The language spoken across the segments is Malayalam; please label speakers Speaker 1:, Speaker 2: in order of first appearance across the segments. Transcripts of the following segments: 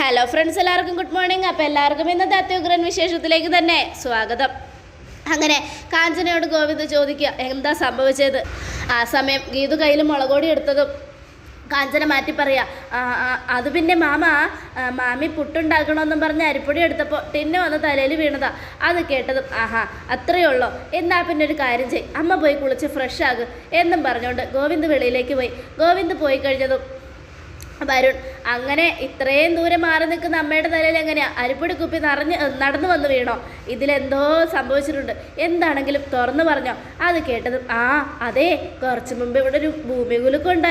Speaker 1: ഹലോ ഫ്രണ്ട്സ് എല്ലാവർക്കും ഗുഡ് മോർണിംഗ് അപ്പോൾ എല്ലാവർക്കും ഇന്നത്തെ അത്യുഗ്രൻ വിശേഷത്തിലേക്ക് തന്നെ സ്വാഗതം. അങ്ങനെ കാഞ്ചനയോട് ഗോവിന്ദ് ചോദിക്കുക എന്താ സംഭവിച്ചത്? ആ സമയം ഗീതു കയ്യിൽ മുളകോടി എടുത്തതും കാഞ്ചന മാറ്റി പറയാ "ആ, ആ, അത് പിന്നെ മാമ മാമി പുട്ടുണ്ടാക്കണമെന്നും പറഞ്ഞ് അരിപ്പൊടി എടുത്തപ്പോൾ ടിന്നു വന്ന് തലയിൽ വീണതാ. അത് കേട്ടതും ആഹാ അത്രയേ ഉള്ളൂ. എന്നാ പിന്നെ ഒരു കാര്യം ചെയ് അമ്മ പോയി കുളിച്ച് ഫ്രഷ് ആകും എന്നും പറഞ്ഞുകൊണ്ട് ഗോവിന്ദ് വെളിയിലേക്ക് പോയി. ഗോവിന്ദ് പോയി കഴിഞ്ഞതും വരുൺ. അങ്ങനെ ഇത്രയും ദൂരം മാറി നിൽക്കുന്ന അമ്മയുടെ തലയിൽ എങ്ങനെയാ? അരിപ്പൊടി കുപ്പി നിറഞ്ഞ് നടന്നു വന്ന് വീണോ? ഇതിലെന്തോ സംഭവിച്ചിട്ടുണ്ട്. എന്താണെങ്കിലും തുറന്നു പറഞ്ഞോ. അത് കേട്ടതും ആ അതെ കുറച്ച് മുമ്പ് ഇവിടെ ഒരു ഭൂമി കുലുക്കം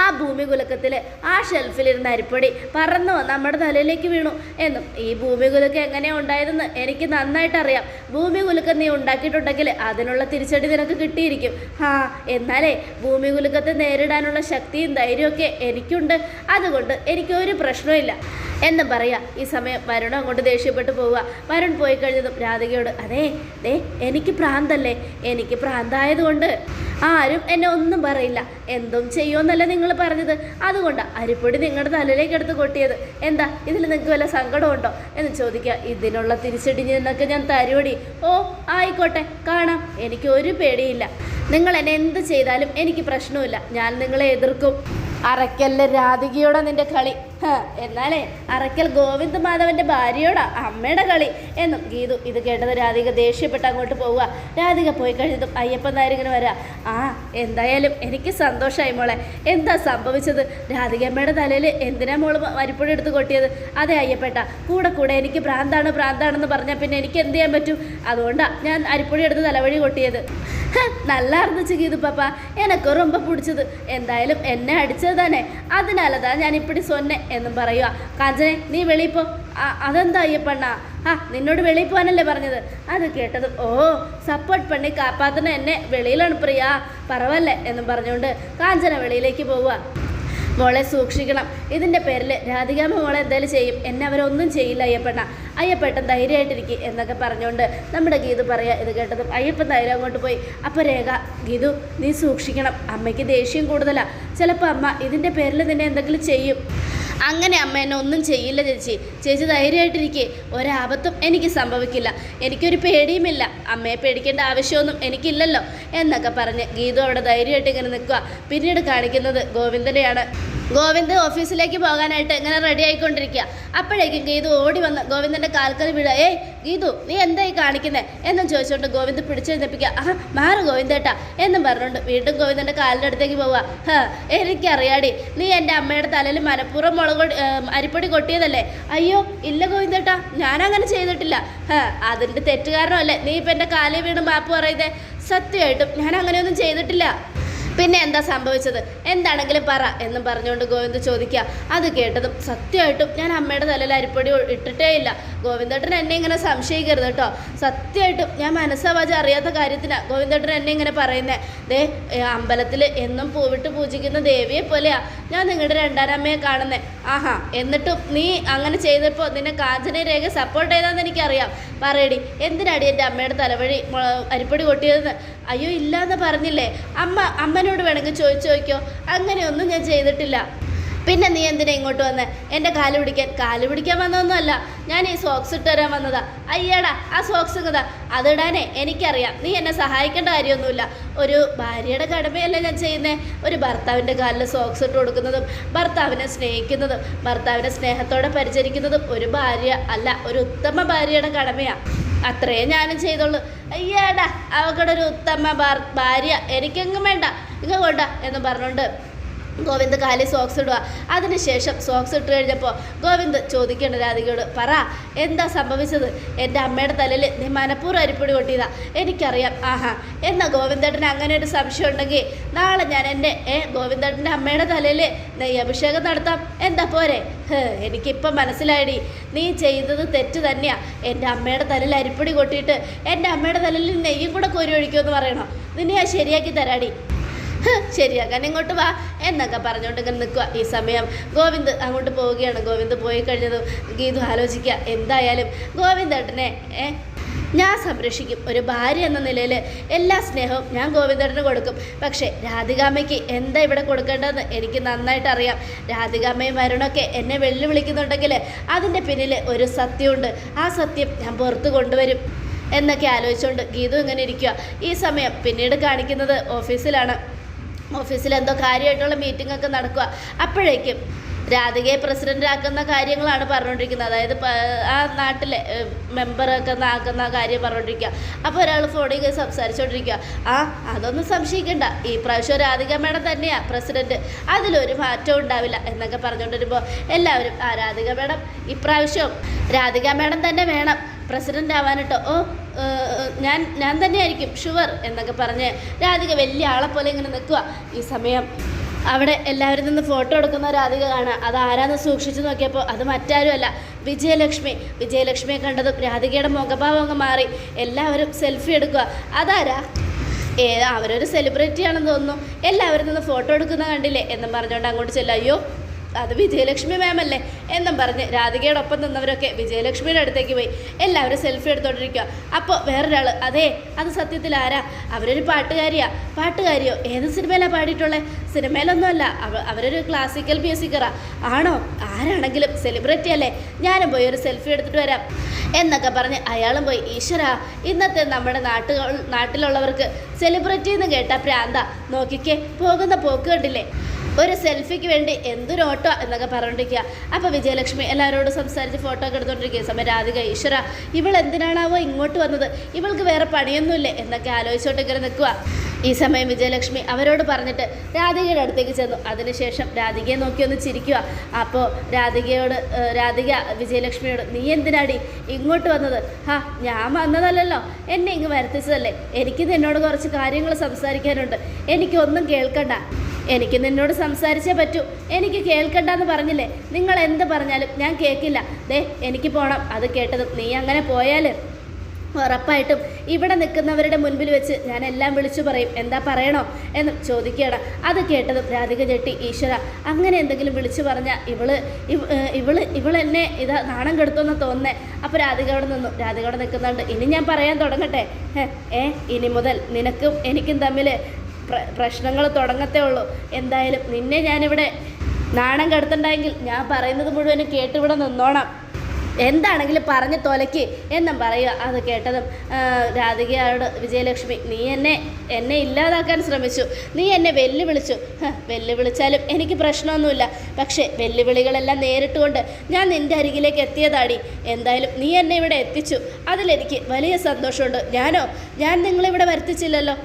Speaker 1: ആ ഭൂമി കുലുക്കത്തിൽ ആ ഷെൽഫിലിരുന്ന അരിപ്പൊടി പറന്നു നമ്മുടെ തലയിലേക്ക് വീണു. എന്നും ഈ ഭൂമി കുലക്കം എങ്ങനെയാ ഉണ്ടായതെന്ന് എനിക്ക് നന്നായിട്ട് അറിയാം ഭൂമി കുലുക്കം നീ ഉണ്ടാക്കിയിട്ടുണ്ടെങ്കിൽ അതിനുള്ള തിരിച്ചടി നിനക്ക് കിട്ടിയിരിക്കും. ആ എന്നാലേ ഭൂമി കുലുക്കത്തെ നേരിടാനുള്ള ശക്തിയും ധൈര്യമൊക്കെ എനിക്കുണ്ട്. അതുകൊണ്ട് എനിക്കൊരു പ്രശ്നമില്ല എന്നും പറയാ ഈ സമയം വരുൺ അങ്ങോട്ട് ദേഷ്യപ്പെട്ട് പോവുക. വരുൺ പോയി കഴിഞ്ഞതും രാധികയോട് അതെ ദേ എനിക്ക് പ്രാന്തല്ലേ? എനിക്ക് പ്രാന്തായതുകൊണ്ട്. ആരും എന്നെ ഒന്നും പറയില്ല. എന്തും ചെയ്യുമെന്നല്ല നിങ്ങൾ പറഞ്ഞത്. അതുകൊണ്ടാണ് അരിപ്പൊടി നിങ്ങളുടെ തലയിലേക്ക് എടുത്ത് കൊട്ടിയത്. എന്താ ഇതിൽ നിങ്ങൾക്ക് വല്ല സങ്കടമുണ്ടോ? എന്ന് ചോദിക്കുക. ഇതിനുള്ള തിരിച്ചടി നിന്നൊക്കെ ഞാൻ തരുവടി. ഓ ആയിക്കോട്ടെ കാണാം. എനിക്ക് ഒരു പേടിയില്ല. നിങ്ങൾ എന്നെ എന്ത് ചെയ്താലും എനിക്ക് പ്രശ്നമില്ല. ഞാൻ നിങ്ങളെ എതിർക്കും. അരക്കല്ല രാധികയോടെ നിന്റെ കളി. എന്നാലേ അറക്കൽ ഗോവിന്ദ മാധവന്റെ ഭാര്യയോടാ അമ്മയുടെ കളി എന്നും ഗീതു ഇത് കേട്ടത് രാധിക ദേഷ്യപ്പെട്ട് അങ്ങോട്ട് പോവുക രാധിക പോയി കഴിഞ്ഞതും അയ്യപ്പൻ നായരിങ്ങനെ വരാ ആ എന്തായാലും എനിക്ക് സന്തോഷമായി മോളെ എന്താ സംഭവിച്ചത് രാധികമ്മയുടെ തലയിൽ എന്തിനാ മോള് വരിപ്പുഴ എടുത്ത് കൊട്ടിയത് അതെ അയ്യപ്പേട്ട കൂടെ കൂടെ എനിക്ക് ഭ്രാന്താണ് ഭ്രാന്താണെന്ന് പറഞ്ഞാൽ പിന്നെ എനിക്ക് എന്ത് ചെയ്യാൻ പറ്റും അതുകൊണ്ടാണ് ഞാൻ അരിപ്പൊടി എടുത്ത് തലവഴി കൊട്ടിയത് ഹ, நல்லா இருந்துச்சு கீது பாப்பா எனக்கு ரொம்ப பிடிச்சது എന്തായാലും എന്നെ അടിച്ചത് തന്നെ അതിനാലതാ ഞാൻ ഇപ്പിടി സൊന്നെ എന്നും പറയുക. കാഞ്ചനെ നീ വെളിയിൽ പോ. അതെന്താ അയ്യപ്പണ്ണ? ആ നിന്നോട് വെളിയിൽ പോകാനല്ലേ പറഞ്ഞത്? അത് കേട്ടത് ഓ സപ്പോർട്ട് പണി കാപ്പാത്തന എന്നെ വെളിയിലാണ് പ്രിയ. പറവല്ലേ എന്നും പറഞ്ഞുകൊണ്ട് കാഞ്ചന വെളിയിലേക്ക് പോവുക. മോളെ സൂക്ഷിക്കണം. ഇതിന്റെ പേരിൽ രാധികാമ്മ മോളെ എന്തായാലും ചെയ്യും. എന്നെ അവരൊന്നും ചെയ്യില്ല അയ്യപ്പണ്ണ. അയ്യപ്പേട്ടൻ ധൈര്യമായിട്ടിരിക്കും എന്നൊക്കെ പറഞ്ഞുകൊണ്ട് നമ്മുടെ ഗീതു പറയുക. ഇത് കേട്ടതും അയ്യപ്പൻ ധൈര്യം അങ്ങോട്ട് പോയി. അപ്പോൾ രേഖ ഗീതു നീ സൂക്ഷിക്കണം. അമ്മയ്ക്ക് ദേഷ്യം കൂടുതലാണ് ചിലപ്പോൾ അമ്മ ഇതിന്റെ പേരിൽ നിന്നെ എന്തെങ്കിലും ചെയ്യും. അങ്ങനെ അമ്മ എന്നെ ഒന്നും ചെയ്യില്ല ചേച്ചി. ചേച്ചി ധൈര്യമായിട്ടിരിക്കേ. ഒരാപത്തും എനിക്ക് സംഭവിക്കില്ല. എനിക്കൊരു പേടിയുമില്ല. അമ്മയെ പേടിക്കേണ്ട ആവശ്യമൊന്നും എനിക്കില്ലല്ലോ എന്നൊക്കെ പറഞ്ഞ് ഗീതു അവിടെ ധൈര്യമായിട്ട് ഇങ്ങനെ നിൽക്കുക പിന്നീട് കാണിക്കുന്നത് ഗോവിന്ദനെയാണ്. ഗോവിന്ദ് ഓഫീസിലേക്ക് പോകാനായിട്ട് ഇങ്ങനെ റെഡി ആയിക്കൊണ്ടിരിക്കുക. അപ്പോഴേക്കും ഗീതു ഓടി വന്ന് ഗോവിന്ദന്റെ കാൽക്കൽ വീഴുക ഏയ് ഗീതു നീ എന്തായി കാണിക്കുന്നത് എന്നും ചോദിച്ചുകൊണ്ട് ഗോവിന്ദ് പിടിച്ചെഴുന്നേപ്പിക്കുക ആ മാറ് ഗോവിന്ദേട്ടാ എന്നും പറഞ്ഞുകൊണ്ട് വീണ്ടും ഗോവിന്ദന്റെ കാലിന്റെ അടുത്തേക്ക് പോവുക. ഹാ എനിക്കറിയാടി നീ എന്റെ അമ്മയുടെ തലയിൽ മനഃപൂർവം മുളക് അരിപ്പൊടി കൊട്ടിയതല്ലേ? അയ്യോ ഇല്ല ഗോവിന്ദേട്ടാ ഞാനങ്ങനെ ചെയ്തിട്ടില്ല. ഹാ അതിന്റെ തെറ്റുകാരനല്ലേ നീ ഇപ്പം എന്റെ കാലിൽ വീണ് മാപ്പ് പറയുന്നത് സത്യമായിട്ടും ഞാൻ അങ്ങനെയൊന്നും ചെയ്തിട്ടില്ല. പിന്നെ എന്താ സംഭവിച്ചത്? എന്താണെങ്കിലും പറ എന്നും പറഞ്ഞുകൊണ്ട് ഗോവിന്ദ് ചോദിക്കുക. അത് കേട്ടതും സത്യമായിട്ടും ഞാൻ അമ്മയുടെ തലയിൽ അരിപ്പൊടി ഇട്ടിട്ടേ ഇല്ല. ഗോവിന്ദേട്ടൻ എന്നെ ഇങ്ങനെ സംശയിക്കരുത് കേട്ടോ. സത്യമായിട്ടും ഞാൻ മനസ്സാവാജ അറിയാത്ത കാര്യത്തിനാണ് ഗോവിന്ദേട്ടൻ എന്നെ ഇങ്ങനെ പറയുന്നത് ദേ അമ്പലത്തിൽ എന്നും പൂവിട്ട് പൂജിക്കുന്ന ദേവിയെ പോലെയാ ഞാൻ നിങ്ങളുടെ രണ്ടാനമ്മയെ കാണുന്നത് ആഹാ എന്നിട്ടും നീ അങ്ങനെ ചെയ്തപ്പോൾ നിന്നെ കാഞ്ചന രേഖ സപ്പോർട്ട് ചെയ്താന്ന് എനിക്കറിയാം. പറയടി എന്തിനാടി എന്റെ അമ്മയുടെ തലവഴി അരിപ്പൊടി കൊട്ടിയതെന്ന്? അയ്യോ ഇല്ലാന്ന് പറഞ്ഞില്ലേ? അമ്മ അമ്മനോട് വേണമെങ്കിൽ ചോദിച്ചു നോക്കിയോ? അങ്ങനെയൊന്നും ഞാൻ ചെയ്തിട്ടില്ല. പിന്നെ നീ എന്തിനാ ഇങ്ങോട്ട് വന്നേ? എന്റെ കാൽ പിടിക്കാൻ കാൽ പിടിക്കാൻ വന്നതൊന്നുമല്ല. ഞാൻ ഈ സോക്സ് ഇട്ട് തരാൻ വന്നതാ. അയ്യടാ ആ സോക്സ് ഇങ്ങതാ അതിടാനേ എനിക്കറിയാം. നീ എന്നെ സഹായിക്കേണ്ട കാര്യമൊന്നുമില്ല. ഒരു ഭാര്യയുടെ കടമയല്ല ഞാൻ ചെയ്യുന്നേ? ഒരു ഭർത്താവിന്റെ കാലിൽ സോക്സ് ഇട്ട് കൊടുക്കുന്നതും ഭർത്താവിനെ സ്നേഹിക്കുന്നതും ഭർത്താവിനെ സ്നേഹത്തോടെ പരിചരിക്കുന്നതും ഒരു ഭാര്യ അല്ല ഒരു ഉത്തമ ഭാര്യയുടെ കടമയാണ് അത്രേ ഞാനും ചെയ്തോളൂ അയ്യാടാ അവക്കടെ ഒരു ഉത്തമ ഭാര്യ എനിക്കെങ്ങും വേണ്ട. ഇങ്ങ് കൊണ്ട എന്ന് പറഞ്ഞുകൊണ്ട് ഗോവിന്ദ് കാലി സോക്സ് ഇടുക. അതിനുശേഷം സോക്സ് ഇട്ട് കഴിഞ്ഞപ്പോൾ ഗോവിന്ദ് ചോദിക്കേണ്ട രാധികയോട് പറ എന്താ സംഭവിച്ചത്? എന്റെ അമ്മയുടെ തലയിൽ നീ മനഃപൂർവം അരിപ്പൊടി കൊട്ടിയതാ എനിക്കറിയാം. ആഹാ. എന്നാ ഗോവിന്ദേട്ടന് അങ്ങനെ ഒരു സംശയം ഉണ്ടെങ്കിൽ നാളെ ഞാൻ എന്റെ ഏ ഗോവിന്ദേട്ടന്റെ അമ്മയുടെ തലയിൽ നെയ്യ് അഭിഷേകം നടത്താം. എന്താ പോരെ? എനിക്കിപ്പം മനസ്സിലായടി. നീ ചെയ്തത് തെറ്റ് തന്നെയാ. എന്റെ അമ്മയുടെ തലയിൽ അരിപ്പൊടി കൊട്ടിയിട്ട് എന്റെ അമ്മയുടെ തലയിൽ നെയ്യും കൂടെ കോരി ഒഴിക്കുമെന്ന് പറയണോ? നിന്നെ ഞാൻ ശരിയാക്കി തരാടി. ശരിയാക്കാൻ ഇങ്ങോട്ട് വാ എന്നൊക്കെ പറഞ്ഞുകൊണ്ട് ഇങ്ങനെ നിൽക്കുക ഈ സമയം ഗോവിന്ദ് അങ്ങോട്ട് പോവുകയാണ്. ഗോവിന്ദ് പോയി കഴിഞ്ഞതും ഗീതു ആലോചിക്കുക എന്തായാലും ഗോവിന്ദേട്ടനെ ഏ ഞാൻ സംരക്ഷിക്കും. ഒരു ഭാര്യ എന്ന നിലയിൽ എല്ലാ സ്നേഹവും ഞാൻ ഗോവിന്ദേട്ടന് കൊടുക്കും. പക്ഷേ രാധികാമ്മയ്ക്ക് എന്താ ഇവിടെ കൊടുക്കേണ്ടതെന്ന് എനിക്ക് നന്നായിട്ട് അറിയാം. രാധികാമ്മയും വരുണൊക്കെ എന്നെ വെല്ലുവിളിക്കുന്നുണ്ടെങ്കിൽ അതിന്റെ പിന്നിൽ ഒരു സത്യമുണ്ട്. ആ സത്യം ഞാൻ പുറത്ത് കൊണ്ടുവരും എന്നൊക്കെ ആലോചിച്ചുകൊണ്ട് ഗീതു ഇങ്ങനെ ഇരിക്കുക ഈ സമയം പിന്നീട് കാണിക്കുന്നത് ഓഫീസിലാണ്. ഓഫീസിൽ എന്തോ കാര്യമായിട്ടുള്ള മീറ്റിംഗ് ഒക്കെ നടക്കുക അപ്പോഴേക്കും രാധികയെ പ്രസിഡന്റാക്കുന്ന കാര്യങ്ങളാണ് പറഞ്ഞുകൊണ്ടിരിക്കുന്നത് അതായത് ആ നാട്ടിലെ മെമ്പറൊക്കെ ആക്കുന്ന കാര്യം പറഞ്ഞുകൊണ്ടിരിക്കുക അപ്പോൾ ഒരാൾ ഫോണിൽ കയറി സംസാരിച്ചുകൊണ്ടിരിക്കുക ആ അതൊന്നും സംശയിക്കണ്ട. ഈ പ്രാവശ്യം രാധിക മേഡം തന്നെയാണ് പ്രസിഡന്റ് അതിലൊരു മാറ്റവും ഉണ്ടാവില്ല എന്നൊക്കെ പറഞ്ഞുകൊണ്ടിരുമ്പോൾ എല്ലാവരും ആ രാധിക മേഡം ഇപ്രാവശ്യവും രാധിക മേഡം തന്നെ വേണം പ്രസിഡന്റ് ആവാനിട്ടോ ഓ ഞാൻ ഞാൻ തന്നെയായിരിക്കും ഷുവർ എന്നൊക്കെ പറഞ്ഞ് രാധിക വലിയ ആളെ പോലെ ഇങ്ങനെ നിൽക്കുക ഈ സമയം അവിടെ എല്ലാവരും നിന്ന് ഫോട്ടോ എടുക്കുന്ന രാധിക കാണാം. അത് ആരാന്ന് സൂക്ഷിച്ചു നോക്കിയപ്പോൾ അത് മറ്റാരുമല്ല. വിജയലക്ഷ്മി. വിജയലക്ഷ്മിയെ കണ്ടതും രാധികയുടെ മുഖഭാവം അങ്ങ് മാറി. എല്ലാവരും സെൽഫി എടുക്കുക അതാരാ? ഏ അവരൊരു സെലിബ്രിറ്റി ആണെന്ന് തോന്നുന്നു. എല്ലാവരും നിന്ന് ഫോട്ടോ എടുക്കുന്ന കണ്ടില്ലേ? എന്നും പറഞ്ഞുകൊണ്ട് അങ്ങോട്ട് ചെല്ലാം. അയ്യോ അത് വിജയലക്ഷ്മി മാം അല്ലേ? എന്നും പറഞ്ഞ് രാധികയുടെ ഒപ്പം നിന്നവരൊക്കെ വിജയലക്ഷ്മിയുടെ അടുത്തേക്ക് പോയി. എല്ലാവരും സെൽഫി എടുത്തോണ്ടിരിക്കുക അപ്പോൾ വേറൊരാൾ അതെ അത് സത്യത്തിൽ ആരാ? അവരൊരു പാട്ടുകാരിയാ. പാട്ടുകാരിയോ? ഏത് സിനിമയിലാണ് പാടിയിട്ടുള്ളത് സിനിമയിലൊന്നുമല്ല. അവ അവരൊരു ക്ലാസിക്കൽ മ്യൂസിക്കറാ ആണോ? ആരാണെങ്കിലും സെലിബ്രിറ്റി അല്ലേ? ഞാനും പോയി ഒരു സെൽഫി എടുത്തിട്ട് വരാം. എന്നൊക്കെ പറഞ്ഞ് അയാളും പോയി ഈശ്വര ഇന്നത്തെ നമ്മുടെ നാട്ടുകൾ നാട്ടിലുള്ളവർക്ക് സെലിബ്രിറ്റി എന്ന് കേട്ട പ്രാന്ത. നോക്കിക്കേ പോകുന്ന പോക്ക് കണ്ടില്ലേ? ഒരു സെൽഫിക്ക് വേണ്ടി എന്തൊരു ഓട്ടോ എന്നൊക്കെ പറഞ്ഞിരിക്കുക അപ്പോൾ വിജയലക്ഷ്മി എല്ലാവരോടും സംസാരിച്ച് ഫോട്ടോ ഒക്കെ എടുത്തുകൊണ്ടിരിക്കുക സമയം രാധിക ഈശ്വര ഇവൾ എന്തിനാണാവോ ഇങ്ങോട്ട് വന്നത്? ഇവൾക്ക് വേറെ പണിയൊന്നുമില്ലേ? എന്നൊക്കെ ആലോചിച്ചോട്ട് ഇങ്ങനെ നിൽക്കുക. ഈ സമയം വിജയലക്ഷ്മി അവരോട് പറഞ്ഞിട്ട് രാധികയുടെ അടുത്തേക്ക് ചെന്നു. അതിനുശേഷം രാധികയെ നോക്കി ഒന്ന് ചിരിക്കുക. അപ്പോൾ രാധികയോട് രാധിക വിജയലക്ഷ്മിയോട് നീ എന്തിനാടി ഇങ്ങോട്ട് വന്നത്? ഹാ ഞാൻ വന്നതല്ലല്ലോ. എന്നെ ഇങ്ങ് വരുത്തിച്ചതല്ലേ. എനിക്ക് നിന്നോട് കുറച്ച് കാര്യങ്ങൾ സംസാരിക്കാനുണ്ട്. എനിക്കൊന്നും കേൾക്കണ്ട. എനിക്ക് നിന്നോട് സംസാരിച്ചേ പറ്റൂ. എനിക്ക് കേൾക്കണ്ടെന്ന് പറഞ്ഞില്ലേ? നിങ്ങൾ എന്ത് പറഞ്ഞാലും ഞാൻ കേൾക്കില്ല ദേ എനിക്ക് പോണം. അത് കേട്ടതും നീ അങ്ങനെ പോയാൽ ഉറപ്പായിട്ടും ഇവിടെ നിൽക്കുന്നവരുടെ മുൻപിൽ വെച്ച് ഞാൻ എല്ലാം വിളിച്ചു പറയും. എന്താ പറയണോ എന്ന് ചോദിക്കുകയാണ്. അത് കേട്ടതും രാധിക ചെട്ടി ഈശ്വര അങ്ങനെ എന്തെങ്കിലും വിളിച്ചു പറഞ്ഞാൽ ഇവൾ ഇവൾ ഇവളെന്നെ ഇതാ നാണം കെടുത്തുമെന്ന് തോന്നേ അപ്പോൾ രാധിക അവിടെ നിന്നു. രാധിക അവിടെ നിൽക്കുന്നുണ്ട് ഇനി ഞാൻ പറയാൻ തുടങ്ങട്ടെ? ഏ ഇനി മുതൽ നിനക്കും എനിക്കും തമ്മിൽ പ്രശ്നങ്ങൾ തുടങ്ങത്തേ ഉള്ളൂ. എന്തായാലും നിന്നെ ഞാനിവിടെ നാണം കെടുത്തണ്ടെങ്കിൽ ഞാൻ പറയുന്നത് മുഴുവനും കേട്ടിവിടെ നിന്നോണം. എന്താണെങ്കിലും പറഞ്ഞ് തൊലയ്ക്ക് എന്നും പറയുക. അത് കേട്ടതും രാധികയോട് വിജയലക്ഷ്മി നീ എന്നെ എന്നെ ഇല്ലാതാക്കാൻ ശ്രമിച്ചു. നീ എന്നെ വെല്ലുവിളിച്ചു. വെല്ലുവിളിച്ചാലും എനിക്ക് പ്രശ്നമൊന്നുമില്ല. പക്ഷേ വെല്ലുവിളികളെല്ലാം നേരിട്ടുകൊണ്ട് ഞാൻ നിന്റെ അരികിലേക്ക് എത്തിയതാടി. എന്തായാലും നീ എന്നെ ഇവിടെ എത്തിച്ചു. അതിലെനിക്ക് വലിയ സന്തോഷമുണ്ട്. ഞാനോ? ഞാൻ നിങ്ങളിവിടെ വരുത്തിച്ചില്ലല്ലോ.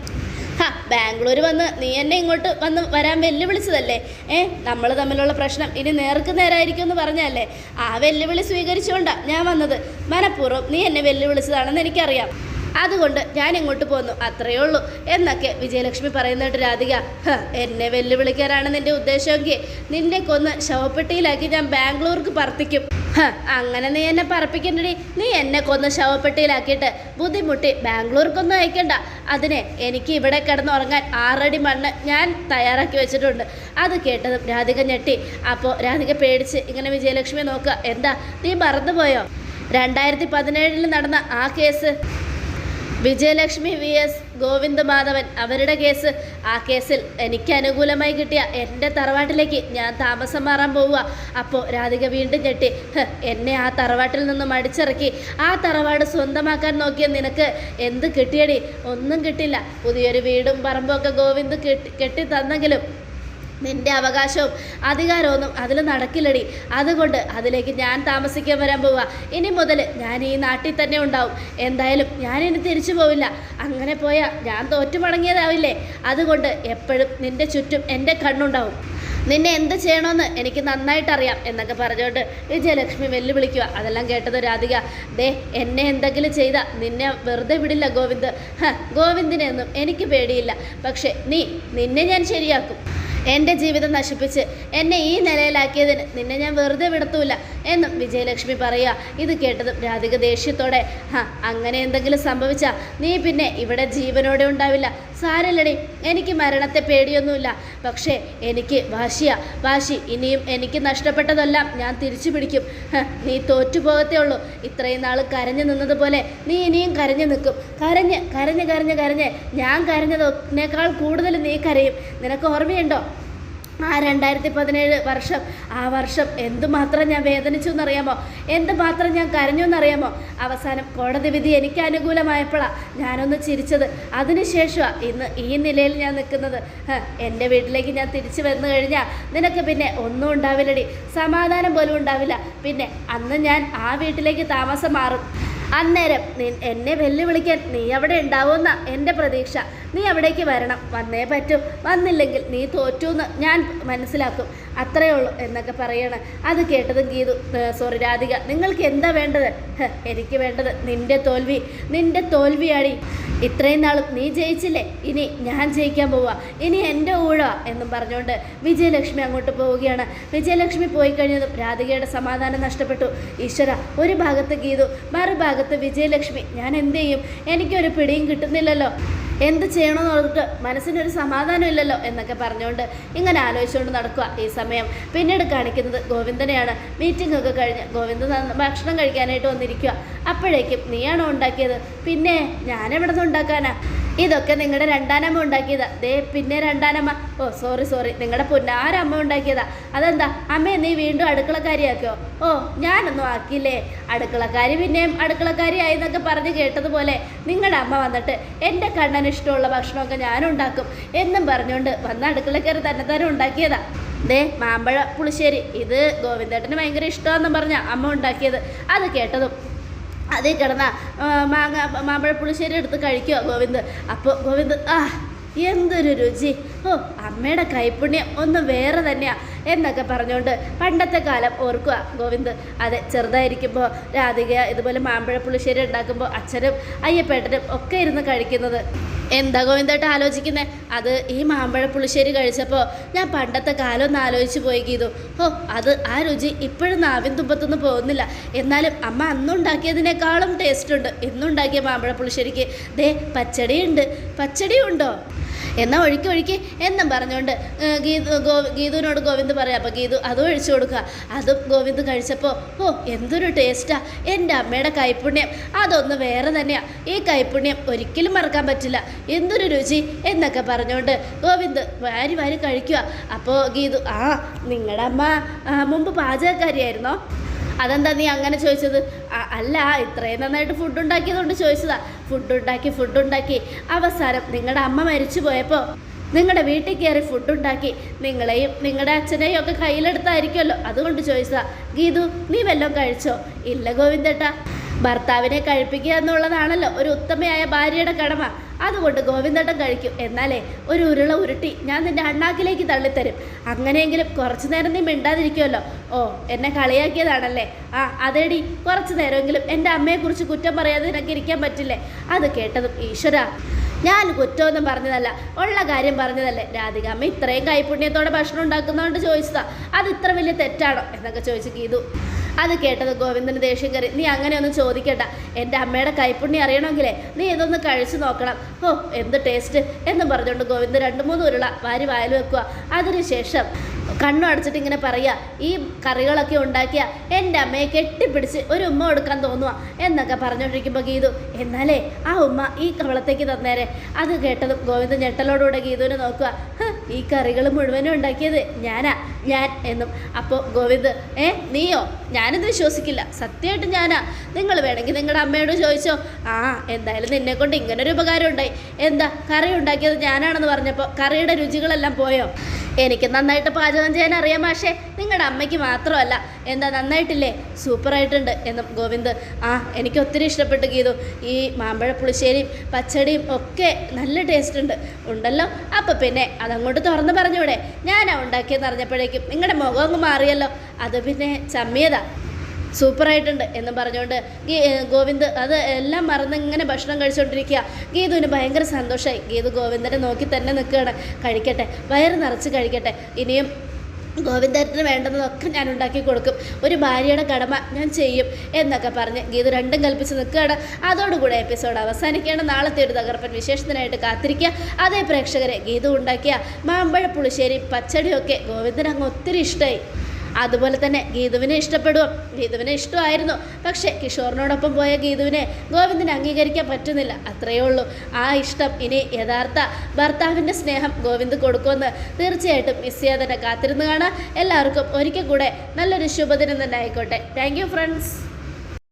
Speaker 1: ഹാ ബാംഗ്ലൂർ വന്ന് നീ എന്നെ ഇങ്ങോട്ട് വന്ന് വരാൻ വെല്ലുവിളിച്ചതല്ലേ? ഏ നമ്മൾ തമ്മിലുള്ള പ്രശ്നം ഇനി നേർക്ക് നേരായിരിക്കും എന്ന് പറഞ്ഞല്ലേ ആ വെല്ലുവിളി സ്വീകരിച്ചുകൊണ്ടാണ് ഞാൻ വന്നത്. മനഃപൂർവം നീ എന്നെ വെല്ലുവിളിച്ചതാണെന്ന് എനിക്കറിയാം. അതുകൊണ്ട് ഞാൻ ഇങ്ങോട്ട് പോന്നു? അത്രയേ ഉള്ളൂ. എന്നൊക്കെ വിജയലക്ഷ്മി പറയുന്നുണ്ട് രാധിക "ഹ, എന്നെ വെല്ലുവിളിക്കാനാണ് നിന്റെ ഉദ്ദേശമെങ്കിൽ നിന്നെ കൊന്ന് ശവപ്പെട്ടിയിലാക്കി ഞാൻ ബാംഗ്ലൂർക്ക് പറപ്പിക്കും അങ്ങനെ നീ എന്നെ പറപ്പിക്കണ്ടടി. നീ എന്നെ കൊന്ന് ശവപ്പെട്ടിയിലാക്കിയിട്ട് ബുദ്ധിമുട്ടി ബാംഗ്ലൂർക്കൊന്നും അയക്കണ്ട. അതിനെ എനിക്ക് ഇവിടെ കിടന്നുറങ്ങാൻ ആറടി മണ്ണ് ഞാൻ തയ്യാറാക്കി വെച്ചിട്ടുണ്ട്. അത് കേട്ടതും രാധിക ഞെട്ടി. അപ്പോൾ രാധിക പേടിച്ച് ഇങ്ങനെ വിജയലക്ഷ്മി നോക്കുക. എന്താ നീ മറന്നുപോയോ? രണ്ടായിരത്തി പതിനേഴിൽ നടന്ന ആ case. Vijayalakshmi V S Govinda Madhavan അവരുടെ കേസ്. ആ കേസിൽ എനിക്ക് അനുകൂലമായി കിട്ടിയ എന്റെ തറവാട്ടിലേക്ക് ഞാൻ താമസം മാറാൻ പോവുക. അപ്പോൾ രാധിക വീണ്ടും ഞെട്ടി. എന്നെ ആ തറവാട്ടിൽ നിന്നും അടിച്ചിറക്കി. ആ തറവാട് സ്വന്തമാക്കാൻ നോക്കിയ നിനക്ക് എന്ത് കിട്ടിയടി? ഒന്നും കിട്ടില്ല. പുതിയൊരു വീടും പറമ്പൊക്കെ ഗോവിന്ദ് കെട്ടി കെട്ടി തന്നെങ്കിലും നിന്റെ അവകാശവും അധികാരമൊന്നും അതിൽ നടക്കില്ലടി. അതുകൊണ്ട് അതിലേക്ക് ഞാൻ താമസിക്കാൻ വരാൻ പോവുക ഇനി മുതൽ ഞാൻ ഈ നാട്ടിൽ തന്നെ ഉണ്ടാവും. എന്തായാലും ഞാനിനി തിരിച്ചു പോവില്ല. അങ്ങനെ പോയാൽ ഞാൻ തോറ്റു മടങ്ങിയതാവില്ലേ അതുകൊണ്ട് എപ്പോഴും നിന്റെ ചുറ്റും എന്റെ കണ്ണുണ്ടാവും. നിന്നെ എന്ത് ചെയ്യണമെന്ന് എനിക്ക് നന്നായിട്ടറിയാം എന്നൊക്കെ പറഞ്ഞുകൊണ്ട് വിജയലക്ഷ്മി വെല്ലുവിളിക്കുക. അതെല്ലാം കേട്ടത് രാധിക. ദേ എന്നെ എന്തെങ്കിലും ചെയ്ത നിന്നെ വെറുതെ വിടില്ല ഗോവിന്ദ്. ഗോവിന്ദിനെയൊന്നും എനിക്ക് പേടിയില്ല. പക്ഷേ നീ നിന്നെ ഞാൻ ശരിയാക്കും. എന്റെ ജീവിതം നശിപ്പിച്ച് എന്നെ ഈ നിലയിലാക്കിയതിന് നിന്നെ ഞാൻ വെറുതെ വിടത്തൂല എന്നും വിജയലക്ഷ്മി പറയുക. ഇത് കേട്ടതും രാധിക ദേഷ്യത്തോടെ ഹാ അങ്ങനെ എന്തെങ്കിലും സംഭവിച്ചാൽ നീ പിന്നെ ഇവിടെ ജീവനോടെ ഉണ്ടാവില്ല. സാരല്ലടി എനിക്ക് മരണത്തെ പേടിയൊന്നുമില്ല. പക്ഷേ എനിക്ക് വാശിയ. വാശി ഇനിയും എനിക്ക് നഷ്ടപ്പെട്ടതെല്ലാം ഞാൻ തിരിച്ചു പിടിക്കും. നീ തോറ്റുപോകത്തേ ഉള്ളൂ. ഇത്രയും നാൾ കരഞ്ഞു നിന്നതുപോലെ നീ ഇനിയും കരഞ്ഞു നിൽക്കും. കരഞ്ഞ് കരഞ്ഞ് കരഞ്ഞ് കരഞ്ഞ് ഞാൻ കരഞ്ഞതിനേക്കാൾ കൂടുതൽ നീ കരയും. നിനക്ക് ഓർമ്മയുണ്ടോ? ആ രണ്ടായിരത്തി പതിനേഴ് വർഷം ആ വർഷം എന്തുമാത്രം ഞാൻ വേദനിച്ചു എന്നറിയാമോ? എന്തുമാത്രം ഞാൻ കരഞ്ഞു എന്നറിയാമോ? അവസാനം കോടതി വിധി എനിക്ക് അനുകൂലമായപ്പോഴാണ് ഞാനൊന്ന് ചിരിച്ചത്. അതിനുശേഷമാണ് ഇന്ന് ഈ നിലയിൽ ഞാൻ നിൽക്കുന്നത്. എന്റെ വീട്ടിലേക്ക് ഞാൻ തിരിച്ചു വന്നു കഴിഞ്ഞാൽ നിനക്ക് പിന്നെ ഒന്നും ഉണ്ടാവില്ലടി. സമാധാനം പോലും ഉണ്ടാവില്ല. പിന്നെ അന്ന് ഞാൻ ആ വീട്ടിലേക്ക് താമസം മാറും. അന്നേരം എന്നെ വെല്ലുവിളിക്കാൻ നീ അവിടെ ഉണ്ടാവുമെന്ന എന്റെ പ്രതീക്ഷ. നീ അവിടേക്ക് വരണം. വന്നേ പറ്റൂ. വന്നില്ലെങ്കിൽ നീ തോറ്റൂന്ന് ഞാൻ മനസ്സിലാക്കും. അത്രയേ ഉള്ളൂ എന്നൊക്കെ പറയണ. അത് കേട്ടതും ഗീതു സോറി രാധിക നിങ്ങൾക്ക് എന്താ വേണ്ടത്? എനിക്ക് വേണ്ടത് നിന്റെ തോൽവി നിന്റെ തോൽവിയാടി. ഇത്രയും നാളും നീ ജയിച്ചില്ലേ? ഇനി ഞാൻ ജയിക്കാൻ പോവാ. ഇനി എന്റെ ഊഴാ എന്നും പറഞ്ഞുകൊണ്ട് വിജയലക്ഷ്മി അങ്ങോട്ട് പോവുകയാണ്. വിജയലക്ഷ്മി പോയി കഴിഞ്ഞതും രാധികയുടെ സമാധാനം നഷ്ടപ്പെട്ടു. ഈശ്വര ഒരു ഭാഗത്ത് ഗീതു മറുഭാഗത്ത് വിജയലക്ഷ്മി. ഞാൻ എന്ത് ചെയ്യും? എനിക്കൊരു പിടിയും കിട്ടുന്നില്ലല്ലോ. എന്ത് ചെയ്യണമെന്ന് ഓർത്തിട്ട് മനസ്സിനൊരു സമാധാനം ഇല്ലല്ലോ എന്നൊക്കെ പറഞ്ഞുകൊണ്ട് ഇങ്ങനെ ആലോചിച്ചുകൊണ്ട് നടക്കുക ഈ സമയം. പിന്നീട് കാണിക്കുന്നത് ഗോവിന്ദനെയാണ്. മീറ്റിംഗ് ഒക്കെ കഴിഞ്ഞ് ഗോവിന്ദൻ ഭക്ഷണം കഴിക്കാനായിട്ട് വന്നിരിക്കുക. അപ്പോഴേക്കും നീയാണോ ഉണ്ടാക്കിയത്? പിന്നെ ഞാനെവിടെ നിന്ന് ഉണ്ടാക്കാനാ? ഇതൊക്കെ നിങ്ങളുടെ രണ്ടാനമ്മ ഉണ്ടാക്കിയതാ. ദേ പിന്നെ രണ്ടാനമ്മ. ഓ സോറി സോറി നിങ്ങളുടെ പുന്നാരമ്മ ഉണ്ടാക്കിയതാ. അതെന്താ? അമ്മയെ നീ വീണ്ടും അടുക്കളക്കാരിയാക്കിയോ? ഓ ഞാനൊന്നും ആക്കിയില്ലേ? അടുക്കളക്കാരി പിന്നെയും അടുക്കളക്കാരിയായി എന്നൊക്കെ പറഞ്ഞ് കേട്ടതുപോലെ നിങ്ങളുടെ അമ്മ വന്നിട്ട് എന്റെ കണ്ണന് ഇഷ്ടമുള്ള ഭക്ഷണമൊക്കെ ഞാനുണ്ടാക്കും എന്നും പറഞ്ഞുകൊണ്ട് വന്ന അടുക്കളക്കാരി തന്നെ തന്നെ ഉണ്ടാക്കിയതാ. ദേ മാമ്പഴ പുളിശ്ശേരി. ഇത് ഗോവിന്ദേട്ടന് ഭയങ്കര ഇഷ്ടമാണെന്ന് പറഞ്ഞ അമ്മ ഉണ്ടാക്കിയത്. അത് കേട്ടതും അതിൽ കിടന്ന മാങ്ങ മാമ്പഴ പുളിശ്ശേരി എടുത്ത് കഴിക്കുക ഗോവിന്ദ്. അപ്പോൾ ഗോവിന്ദ് ആ എന്തൊരു രുചി. ഓ അമ്മയുടെ കൈപ്പുണ്യം ഒന്ന് വേറെ തന്നെയാണ് എന്നൊക്കെ പറഞ്ഞുകൊണ്ട് പണ്ടത്തെ കാലം ഓർക്കുക ഗോവിന്ദ്. അതെ ചെറുതായിരിക്കുമ്പോൾ രാധിക ഇതുപോലെ മാമ്പഴ പുളിശ്ശേരി ഉണ്ടാക്കുമ്പോൾ അച്ഛനും അയ്യപ്പേട്ടനും ഒക്കെ ഇരുന്ന് കഴിക്കുന്നത്. എന്താ ഗോവിന്ദേട്ട ആലോചിക്കുന്നത് അത് ഈ മാമ്പഴ പുളിശ്ശേരി കഴിച്ചപ്പോൾ ഞാൻ പണ്ടത്തെ കാലം ഒന്ന് ആലോചിച്ച് പോയി ഗീതു. ഓ അത് ആ രുചി ഇപ്പോഴും നാവിൻ തുമ്പത്തൊന്നും പോകുന്നില്ല. എന്നാലും അമ്മ അന്നുണ്ടാക്കിയതിനേക്കാളും ടേസ്റ്റ് ഉണ്ട്. ഇന്നുണ്ടാക്കിയ മാമ്പഴ പുളിശ്ശേരിക്ക് ദേ പച്ചടിയുണ്ട്. പച്ചടിയും ഉണ്ടോ എന്നാ ഒഴുക്കി ഒഴുക്കി എന്നും പറഞ്ഞുകൊണ്ട് ഗീതു ഗോ ഗീതുവിനോട് ഗോവിന്ദ് പറയാം അപ്പോൾ ഗീതു അതും ഒഴിച്ചു കൊടുക്കുക. അതും ഗോവിന്ദ് കഴിച്ചപ്പോൾ ഓ എന്തൊരു ടേസ്റ്റാ എന്റെ അമ്മയുടെ കൈപ്പുണ്യം. അതൊന്ന് വേറെ തന്നെയാണ് ഈ കൈപ്പുണ്യം ഒരിക്കലും മറക്കാൻ പറ്റില്ല. എന്തൊരു രുചി എന്നൊക്കെ പറഞ്ഞുകൊണ്ട് ഗോവിന്ദ് വാരി വാരി കഴിക്കുക. അപ്പോൾ ഗീതു ആ നിങ്ങളുടെ അമ്മ മുമ്പ് പാചകക്കാരിയായിരുന്നോ? അതെന്താ നീ അങ്ങനെ ചോദിച്ചത്? അല്ല ഇത്രയും നന്നായിട്ട് ഫുഡ് ഉണ്ടാക്കിയതുകൊണ്ട് ചോദിച്ചതാ. ഫുഡ് ഉണ്ടാക്കി ഫുഡ് ഉണ്ടാക്കി. അവസാനം നിങ്ങളുടെ അമ്മ മരിച്ചു പോയപ്പോൾ നിങ്ങളുടെ വീട്ടിൽ കയറി ഫുഡ് ഉണ്ടാക്കി. നിങ്ങളെയും നിങ്ങളുടെ അച്ഛനെയും ഒക്കെ കയ്യിലെടുത്തായിരിക്കുമല്ലോ. അതുകൊണ്ട് ചോദിച്ചതാ ഗീതു നീ വല്ലതും കഴിച്ചോ? ഇല്ല ഗോവിന്ദേട്ടാ. ഭർത്താവിനെ കഴിപ്പിക്കുക എന്നുള്ളതാണല്ലോ ഒരു ഉത്തമയായ ഭാര്യയുടെ കടമ. അതുകൊണ്ട് ഗോവിന്ദട്ടം കഴിക്കും. എന്നാലേ ഒരു ഉരുള ഉരുട്ടി ഞാൻ നിന്റെ അണ്ണാക്കിലേക്ക് തള്ളിത്തരും. അങ്ങനെയെങ്കിലും കുറച്ചു നേരം നീ മിണ്ടാതിരിക്കുമല്ലോ ഓ എന്നെ കളിയാക്കിയതാണല്ലേ? ആ അതേടി. കുറച്ചു നേരമെങ്കിലും എന്റെ അമ്മയെക്കുറിച്ച് കുറ്റം പറയാതെ നിനക്ക് ഇരിക്കാൻ പറ്റില്ലേ? അത് കേട്ടതും ഈശ്വര. ഞാൻ കുറ്റമൊന്നും പറഞ്ഞതല്ല. ഉള്ള കാര്യം പറഞ്ഞതല്ലേ. രാധിക അമ്മ ഇത്രയും കൈപുണ്യത്തോടെ ഭക്ഷണം ഉണ്ടാക്കുന്നതുകൊണ്ട് ചോദിച്ചതാ. അത് ഇത്ര വലിയ തെറ്റാണോ? എന്നൊക്കെ ചോദിച്ചു ഗീതു. അത് കേട്ടത് ഗോവിന്ദന് ദേഷ്യം കയറി നീ അങ്ങനെയൊന്നും ചോദിക്കണ്ട. എന്റെ അമ്മയുടെ കൈപ്പുണ്യം അറിയണമെങ്കിലേ നീ ഇതൊന്ന് കഴിച്ചു നോക്കണം. ഓ എന്ത് ടേസ്റ്റ് എന്ന് പറഞ്ഞുകൊണ്ട് ഗോവിന്ദ് രണ്ട് മൂന്ന് ഉരുള വാരി വായിൽ വെക്കുക. അതിനുശേഷം കണ്ണു അടച്ചിട്ട് ഇങ്ങനെ പറയുക ഈ കറികളൊക്കെ ഉണ്ടാക്കിയ എന്റെ അമ്മയെ കെട്ടിപ്പിടിച്ച് ഒരു ഉമ്മ കൊടുക്കാൻ തോന്നുക എന്നൊക്കെ പറഞ്ഞുകൊണ്ടിരിക്കുമ്പോൾ ഗീതു എന്നാലേ ആ ഉമ്മ ഈ കവളത്തേക്ക് തന്നേരെ. അത് കേട്ടതും ഗോവിന്ദ് ഞെട്ടലോടുകൂടെ ഗീതുവിനെ നോക്കുക. "ഹ്, ഈ കറികൾ മുഴുവനും ഉണ്ടാക്കിയത് ഞാനാ ഞാൻ എന്നും. അപ്പോൾ ഗോവിന്ദ് ഏ നീയോ? ഞാനിത് വിശ്വസിക്കില്ല. സത്യമായിട്ട് ഞാനാ. നിങ്ങൾ വേണമെങ്കിൽ നിങ്ങളുടെ അമ്മയോട് ചോദിച്ചോ. ആ എന്തായാലും നിന്നെ കൊണ്ട് ഇങ്ങനൊരു ഉപകാരം ഉണ്ടായി എന്താ കറി ഉണ്ടാക്കിയത് ഞാനാണെന്ന് പറഞ്ഞപ്പോൾ കറിയുടെ രുചികളെല്ലാം പോയോ? എനിക്ക് നന്നായിട്ട് പാചകം ചെയ്യാൻ അറിയാം പക്ഷേ നിങ്ങളുടെ അമ്മയ്ക്ക് മാത്രമല്ല. എന്താ നന്നായിട്ടില്ലേ? സൂപ്പറായിട്ടുണ്ട്. എന്നും ഗോവിന്ദ് ആ എനിക്ക് ഒത്തിരി ഇഷ്ടപ്പെട്ടു ഗീതു. ഈ മാമ്പഴ പുളിശ്ശേരിയും പച്ചടിയും ഒക്കെ നല്ല ടേസ്റ്റ് ഉണ്ട്. ഉണ്ടല്ലോ? അപ്പം പിന്നെ അതങ്ങോട്ട് തുറന്ന് പറഞ്ഞൂടെ. ഞാനാ ഉണ്ടാക്കിയെന്ന് അറിഞ്ഞപ്പോഴേക്കും നിങ്ങളുടെ മുഖം അങ്ങ് മാറിയല്ലോ. അത് പിന്നെ ചമ്മിയതാ. സൂപ്പറായിട്ടുണ്ട് എന്ന് പറഞ്ഞുകൊണ്ട് ഗോവിന്ദ് അത് എല്ലാം മറന്ന് ഇങ്ങനെ ഭക്ഷണം കഴിച്ചുകൊണ്ടിരിക്കുക ഗീതുവിന് ഭയങ്കര സന്തോഷമായി ഗീതു ഗോവിന്ദനെ നോക്കി തന്നെ നിൽക്കുകയാണ്. കഴിക്കട്ടെ. വയറ് നിറച്ച് കഴിക്കട്ടെ. ഇനിയും ഗോവിന്ദനു വേണ്ടുന്നതൊക്കെ ഞാൻ ഉണ്ടാക്കി കൊടുക്കും. ഒരു ഭാര്യയുടെ കടമ ഞാൻ ചെയ്യും എന്നൊക്കെ പറഞ്ഞ് ഗീതു രണ്ടും കൽപ്പിച്ച് നിൽക്കുകയാണ്. അതോടുകൂടെ എപ്പിസോഡ് അവസാനിക്കുകയാണ്. നാളത്തെ ഒരു തകർപ്പൻ വിശേഷത്തിനായിട്ട് കാത്തിരിക്കുക. അതേ പ്രേക്ഷകരെ ഗീതു ഉണ്ടാക്കിയ മാമ്പഴ പുളിശ്ശേരി പച്ചടിയൊക്കെ ഗോവിന്ദൻ അങ്ങ് ഒത്തിരി ഇഷ്ടമായി അതുപോലെ തന്നെ ഗീതുവിനെ ഇഷ്ടപ്പെടും ഗീതുവിനെ ഇഷ്ടമായിരുന്നു. പക്ഷേ കിഷോറിനോടൊപ്പം പോയ ഗീതുവിനെ ഗോവിന്ദിനെ അംഗീകരിക്കാൻ പറ്റുന്നില്ല. അത്രയേ ഉള്ളൂ. ആ ഇഷ്ടം ഇനി യഥാർത്ഥ ഭർത്താവിന്റെ സ്നേഹം ഗോവിന്ദ് കൊടുക്കുമെന്ന് തീർച്ചയായിട്ടും മിസ് ചെയ്യാതെ തന്നെ കാത്തിരുന്ന് കാണാം. എല്ലാവർക്കും ഒരിക്കൽ കൂടെ നല്ലൊരു ശുഭദിനം തന്നെ ആയിക്കോട്ടെ. Thank you friends